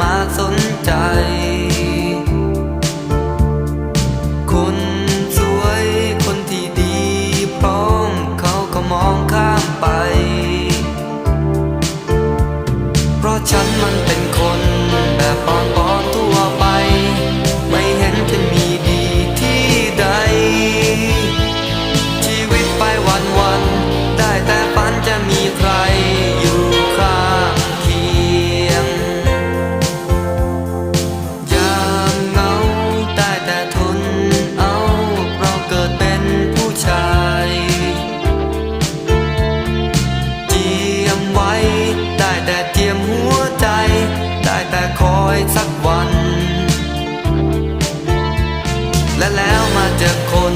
มาสนใจ แดดเทียมหัวใจ ได้แต่คอยสักวัน และแล้วมาเจอคน